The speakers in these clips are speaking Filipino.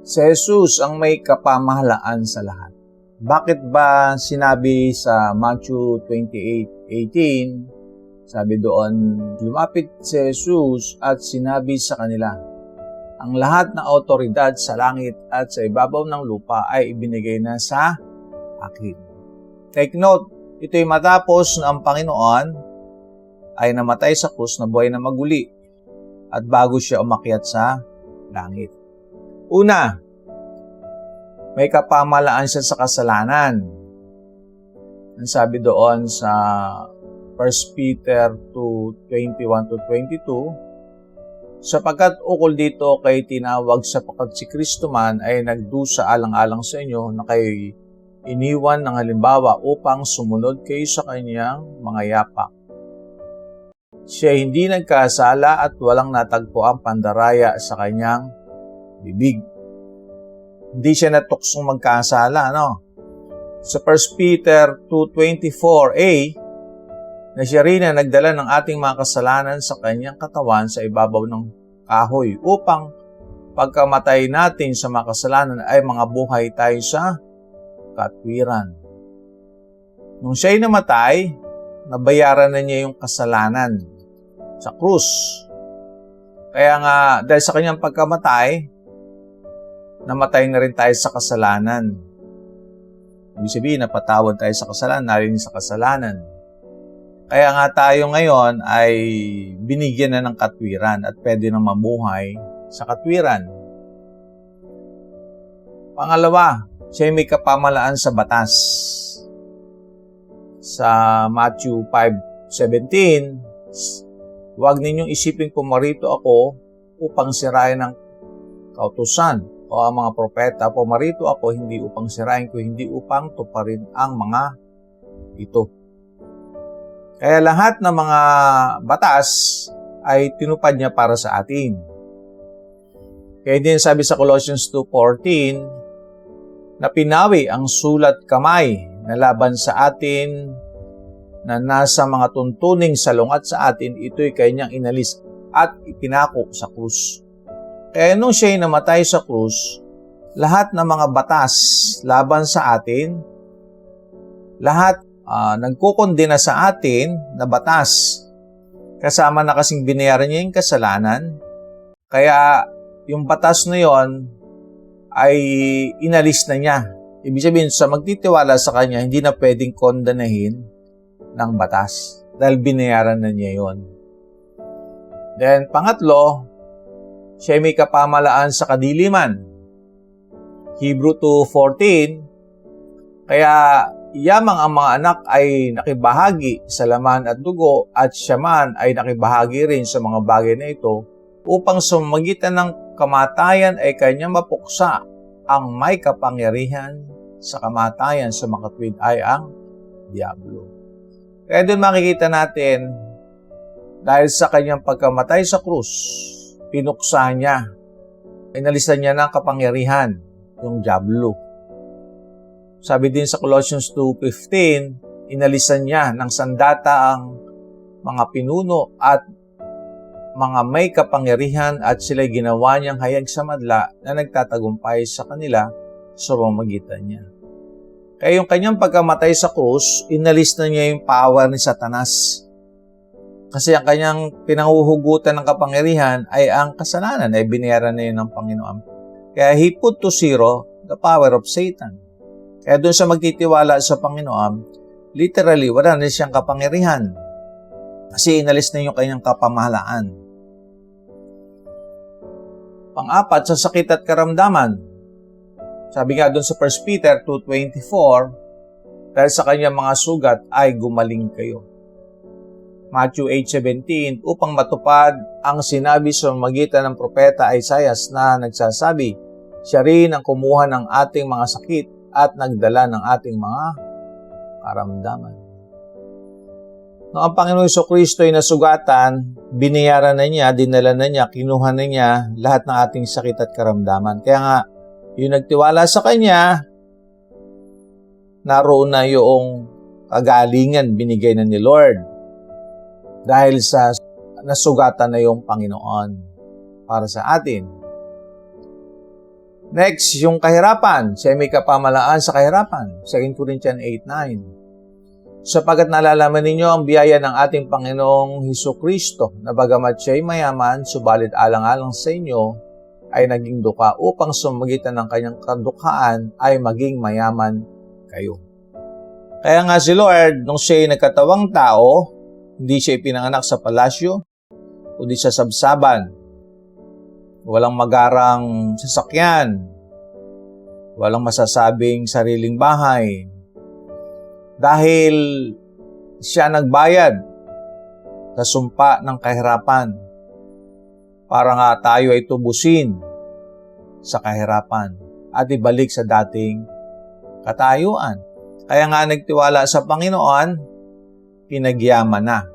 Si Jesus ang may kapamahalaan sa lahat. Bakit ba sinabi sa Matthew 28:18, sabi doon, lumapit si Jesus at sinabi sa kanila, ang lahat ng autoridad sa langit at sa ibabaw ng lupa ay ibinigay na sa akin. Take note, ito'y matapos na ang Panginoon ay namatay sa krus na buhay na maguli at bago siya umakyat sa langit. Una, may kapamalaan siya sa kasalanan. Ang sabi doon sa 1 Peter 2:21 to 22, sapagkat ukol dito kay tinawag sapagkat si Kristo man ay nagdusa alang-alang sa inyo na kayo iniwan ng halimbawa upang sumunod kayo sa kanyang mga yapak. Siya hindi nagkasala at walang natagpo ang pandaraya sa kanyang bibig. Hindi siya natuksong magkasala, no? Sa 1 Peter 2.24a, na siya rin na nagdala ng ating mga kasalanan sa kanyang katawan sa ibabaw ng kahoy upang pagkamatay natin sa mga kasalanan ay mga buhay tayo sa katwiran. Nung siya'y namatay, nabayaran na niya yung kasalanan sa krus. Kaya nga, dahil sa kanyang pagkamatay, namatay na rin tayo sa kasalanan. Ibig sabihin, napatawad tayo sa kasalanan, narinig sa kasalanan. Kaya nga tayo ngayon ay binigyan na ng katwiran at pwede na mamuhay sa katwiran. Pangalawa, siya may kapamalaan sa batas. Sa Matthew 5.17, huwag ninyong isiping pumarito ako upang sirain ang kautusan o ang mga propeta. Pumarito ako hindi upang sirain ko, hindi upang tuparin ang mga ito. Kaya lahat ng mga batas ay tinupad niya para sa atin. Kaya din sabi sa Colossians 2.14 na pinawi ang sulat kamay na laban sa atin na nasa mga tuntuning salungat sa atin, ito'y kanyang inalis at ipinako sa krus. Kaya nung siya'y namatay sa krus, lahat ng mga batas laban sa atin, lahat uh, nagkukondena sa atin na batas. Kasama na kasing binayaran niya yung kasalanan. Kaya yung batas na yon ay inalis na niya. Ibig sabihin, sa magtitiwala sa kanya, hindi na pwedeng kondanahin ng batas dahil binayaran na niya yon. Then, pangatlo, siya may kapamalaan sa kadiliman. Hebrew 2.14 Kaya Yamang ang mga anak ay nakibahagi sa laman at dugo at siya man ay nakibahagi rin sa mga bagay na ito upang sa magitan ng kamatayan ay kanya mapuksa ang may kapangyarihan sa kamatayan sa makatwid ay ang Diablo. Kaya doon makikita natin dahil sa kanyang pagkamatay sa krus, pinuksa niya, inalisan niya ng kapangyarihan yung Diablo sabi din sa Colossians 2.15, inalisan niya ng sandata ang mga pinuno at mga may kapangyarihan at sila'y ginawa niyang hayag sa madla na nagtatagumpay sa kanila sa pamamagitan niya. Kaya yung kanyang pagkamatay sa krus, inalis na niya yung power ni Satanas. Kasi ang kanyang pinanguhugutan ng kapangyarihan ay ang kasalanan ay binayaran na yun ng Panginoon. Kaya he put to zero the power of Satan. Kaya doon sa magtitiwala sa Panginoon, literally, wala na siyang kapangyarihan. Kasi inalis na yung kanyang kapamahalaan. Pang-apat, sa sakit at karamdaman. Sabi nga doon sa 1 Peter 2.24, dahil sa kanyang mga sugat ay gumaling kayo. Matthew 8.17, upang matupad ang sinabi sa magitan ng propeta Isaiah na nagsasabi, siya rin ang kumuha ng ating mga sakit at nagdala ng ating mga karamdaman. Nung ang Panginoon Iso Kristo ay nasugatan, binayaran na niya, dinala na niya, kinuha na niya lahat ng ating sakit at karamdaman. Kaya nga, yung nagtiwala sa Kanya, naroon na yung kagalingan binigay na ni Lord dahil sa nasugatan na yung Panginoon para sa atin. Next, yung kahirapan. Siya may kapamalaan sa kahirapan. 2 Corinthians 8.9 Sapagat nalalaman ninyo ang biyaya ng ating Panginoong Heso Kristo na bagamat siya'y mayaman, subalit alang-alang sa inyo, ay naging duka upang sumagitan ng kanyang kadukhaan ay maging mayaman kayo. Kaya nga si Lord, nung siya'y nagkatawang tao, hindi siya ipinanganak sa palasyo, kundi sa sabsaban, walang magarang sasakyan, walang masasabing sariling bahay. Dahil siya nagbayad sa sumpa ng kahirapan para nga tayo ay tubusin sa kahirapan at ibalik sa dating katayuan. Kaya nga nagtiwala sa Panginoon, pinagyaman na,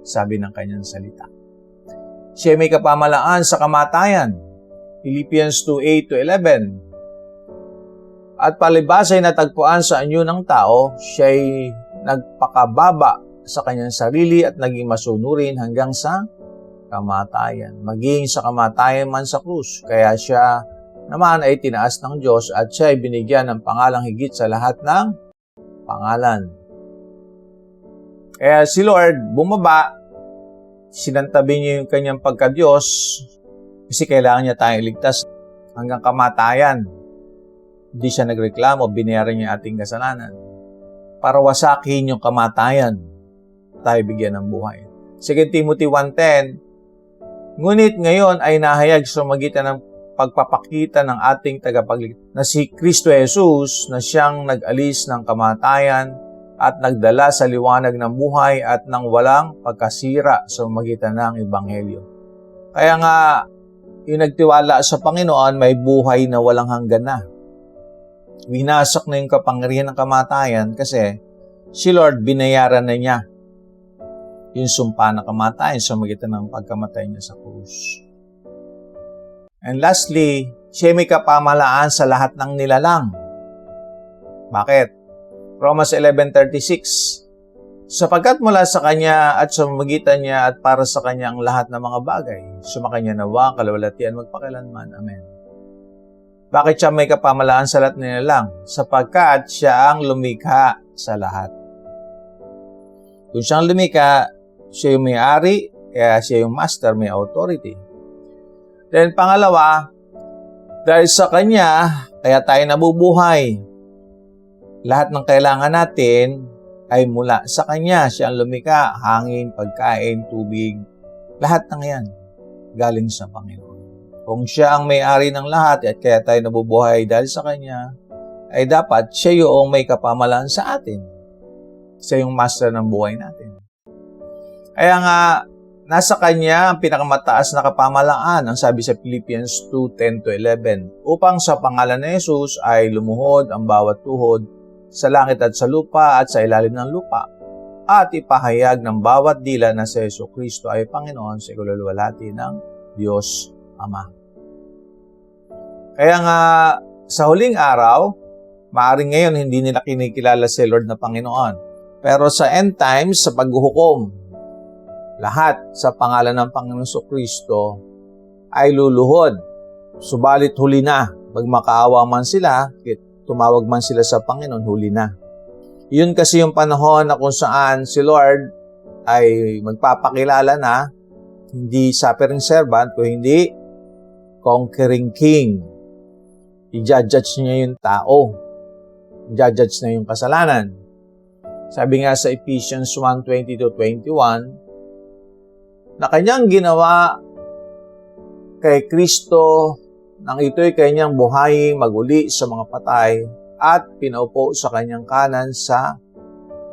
sabi ng kanyang salita. Siya may kapamalaan sa kamatayan. Philippians 2:8-11. At palibas ay natagpuan sa anyo ng tao, siya'y nagpakababa sa kanyang sarili at naging masunurin hanggang sa kamatayan. Maging sa kamatayan man sa krus. Kaya siya naman ay tinaas ng Diyos at siya ay binigyan ng pangalang higit sa lahat ng pangalan. Kaya si Lord bumaba sinantabi niya yung kanyang pagka-Diyos kasi kailangan niya tayong iligtas hanggang kamatayan. Hindi siya nagreklamo, binayaran niya ating kasalanan. Para wasakin yung kamatayan, tayo bigyan ng buhay. 2 Timothy 1.10 Ngunit ngayon ay nahayag sa magitan ng pagpapakita ng ating tagapagligtas na si Kristo Jesus na siyang nag-alis ng kamatayan at nagdala sa liwanag ng buhay at ng walang pagkasira sa magitan ng Ebanghelyo. Kaya nga, yung nagtiwala sa Panginoon, may buhay na walang hanggan na. Winasak na yung kapangyarihan ng kamatayan kasi si Lord binayaran na niya yung sumpa ng kamatayan sa magitan ng pagkamatay niya sa krus. And lastly, siya may kapamalaan sa lahat ng nilalang. Bakit? Romans 11.36 Sapagkat mula sa Kanya at sa magitan niya at para sa Kanya ang lahat ng mga bagay, sumakanya nawa ang kalawalatian magpakilanman. Amen. Bakit siya may kapamalaan sa lahat nila lang? Sapagkat siya ang lumikha sa lahat. Kung siyang lumikha, siya yung may-ari, kaya siya yung master, may authority. Then pangalawa, dahil sa Kanya, kaya tayo nabubuhay. Lahat ng kailangan natin ay mula sa Kanya. Siya ang lumika, hangin, pagkain, tubig. Lahat ng yan galing sa Panginoon. Kung siya ang may-ari ng lahat at kaya tayo nabubuhay dahil sa Kanya, ay dapat siya yung may kapamalaan sa atin. Siya yung master ng buhay natin. Kaya nga, nasa Kanya ang pinakamataas na kapamalaan, ang sabi sa Philippians 2:10-11, upang sa pangalan ni Jesus ay lumuhod ang bawat tuhod sa langit at sa lupa at sa ilalim ng lupa at ipahayag ng bawat dila na si Yeso Kristo ay Panginoon sa ikululwalati ng Diyos Ama. Kaya nga sa huling araw, maaring ngayon hindi nila kinikilala si Lord na Panginoon. Pero sa end times, sa paghuhukom, lahat sa pangalan ng Panginoon so Kristo ay luluhod. Subalit huli na, magmakaawa man sila, tumawag man sila sa Panginoon, huli na. Yun kasi yung panahon na kung saan si Lord ay magpapakilala na hindi suffering servant o hindi conquering king. I-judge niya yung tao. I-judge na yung kasalanan. Sabi nga sa Ephesians 1:20-21 na kanyang ginawa kay Kristo nang ito'y kanyang buhay maguli sa mga patay at pinaupo sa kanyang kanan sa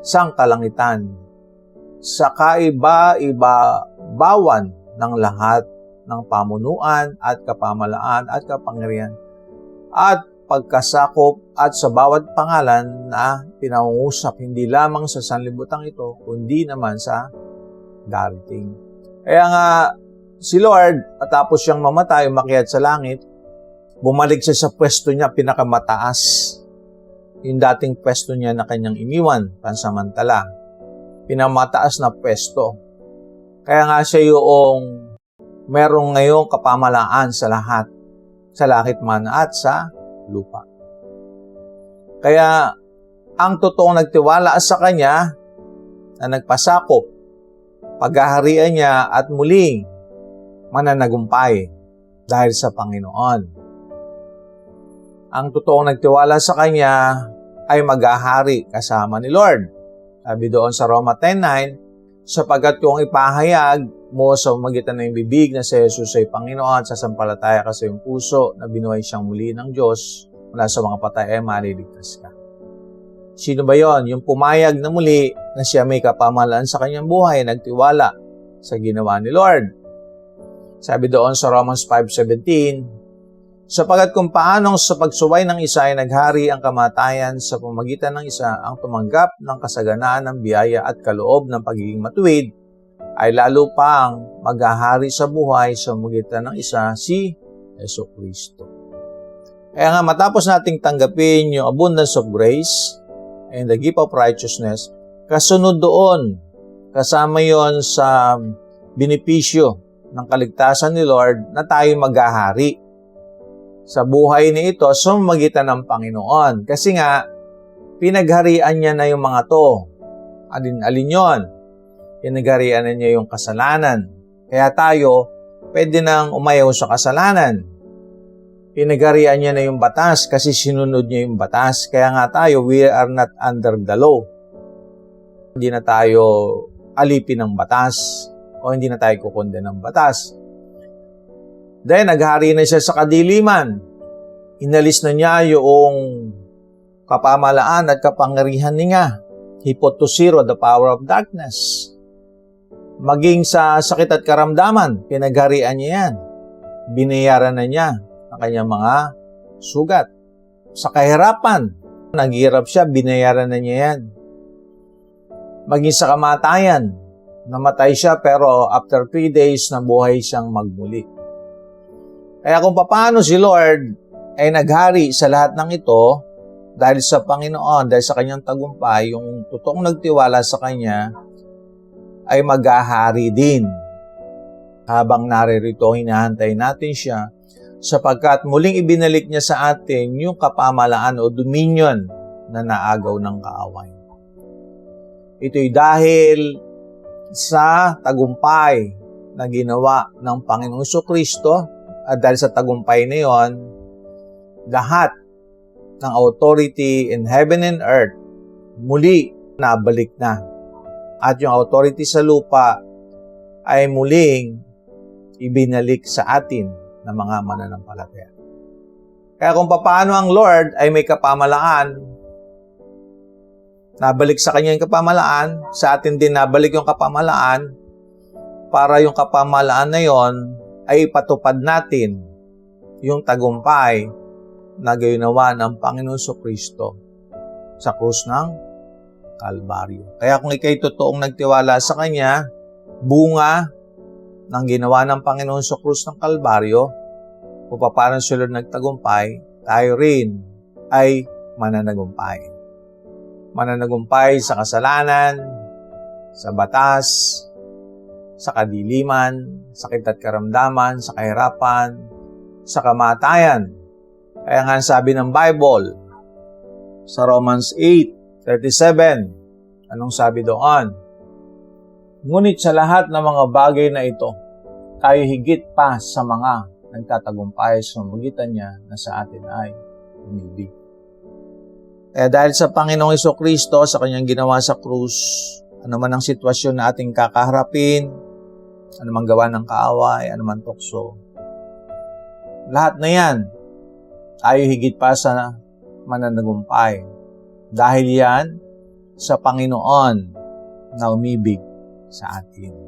sangkalangitan. Sa kaiba-iba bawan ng lahat ng pamunuan at kapamalaan at kapangyarihan at pagkasakop at sa bawat pangalan na pinangungusap hindi lamang sa sanlibutan ito kundi naman sa darating. Kaya nga si Lord at tapos siyang mamatay umakyat sa langit Bumalik siya sa pwesto niya pinakamataas. Yung dating pwesto niya na kanyang iniwan pansamantala. Pinamataas na pwesto. Kaya nga siya yung merong ngayong kapamalaan sa lahat. sa langit man at sa lupa. Kaya ang totoong nagtiwala sa Kanya na nagpasakop, paghaharian niya at muling mananagumpay dahil sa Panginoon. Ang totoong nagtiwala sa Kanya ay maghahari kasama ni Lord. Sabi doon sa Roma 10.9, sapagkat kung ipahayag mo sa magitan ng bibig na si Jesus ay Panginoon, sasampalataya ka sa iyong puso na binuhay siyang muli ng Diyos mula sa mga patay ay maliligtas ka. Sino ba yon? Yung pumayag na muli na siya may kapamalaan sa kanyang buhay, nagtiwala sa ginawa ni Lord. Sabi doon sa Romans 5.17, Sapagat kung paanong sa pagsuway ng isa ay naghari ang kamatayan sa pamagitan ng isa ang tumanggap ng kasaganaan ng biyaya at kaloob ng pagiging matuwid, ay lalo pang maghahari sa buhay sa pamagitan ng isa si Yeso Kristo. Kaya nga matapos nating tanggapin yung abundance of grace and the gift of righteousness, kasunod doon, kasama yon sa binipisyo ng kaligtasan ni Lord na tayo maghahari sa buhay ni ito sa magitan ng Panginoon. Kasi nga, pinagharian niya na yung mga to. Alin-alin yon. Pinagharian na niya yung kasalanan. Kaya tayo, pwede nang umayaw sa kasalanan. Pinagharian niya na yung batas kasi sinunod niya yung batas. Kaya nga tayo, we are not under the law. Hindi na tayo alipin ng batas o hindi na tayo kukunde ng batas Then, naghari na siya sa kadiliman. Inalis na niya yung kapamalaan at kapangyarihan niya. He put to zero the power of darkness. Maging sa sakit at karamdaman, pinagharian niya yan. Binayaran na niya ang kanyang mga sugat. Sa kahirapan, naghirap siya, binayaran na niya yan. Maging sa kamatayan, namatay siya pero after 3 days, nabuhay siyang magmuli. Kaya kung paano si Lord ay naghari sa lahat ng ito, dahil sa Panginoon, dahil sa kanyang tagumpay, yung totoong nagtiwala sa kanya, ay maghahari din. Habang naririto, hinahantay natin siya, sapagkat muling ibinalik niya sa atin yung kapamalaan o dominion na naagaw ng kaaway. Ito'y dahil sa tagumpay na ginawa ng Panginoong Kristo at dahil sa tagumpay na yon, lahat ng authority in heaven and earth muli nabalik na. At yung authority sa lupa ay muling ibinalik sa atin ng mga mananampalataya. Kaya kung paano ang Lord ay may kapamalaan, nabalik sa kanya yung kapamalaan, sa atin din nabalik yung kapamalaan, para yung kapamalaan na yon ay patupad natin yung tagumpay na ginawa ng Panginoon so Kristo sa krus ng Kalbaryo. Kaya kung ikay totoong nagtiwala sa Kanya, bunga ng ginawa ng Panginoon sa krus ng Kalbaryo, kung paano sila nagtagumpay, tayo rin ay mananagumpay. Mananagumpay sa kasalanan, sa batas, sa kadiliman, sakit at karamdaman, sa kahirapan, sa kamatayan. Kaya nga sabi ng Bible sa Romans 8:37, anong sabi doon? Ngunit sa lahat ng mga bagay na ito, tayo higit pa sa mga nagtatagumpay sa magitan niya na sa atin ay umibig. Kaya dahil sa Panginoong Iso Kristo, sa kanyang ginawa sa krus, ano man ang sitwasyon na ating kakaharapin, anumang gawa ng kaaway, anumang tukso. Lahat na yan, tayo higit pa sa mananagumpay. Dahil yan sa Panginoon na umibig sa atin.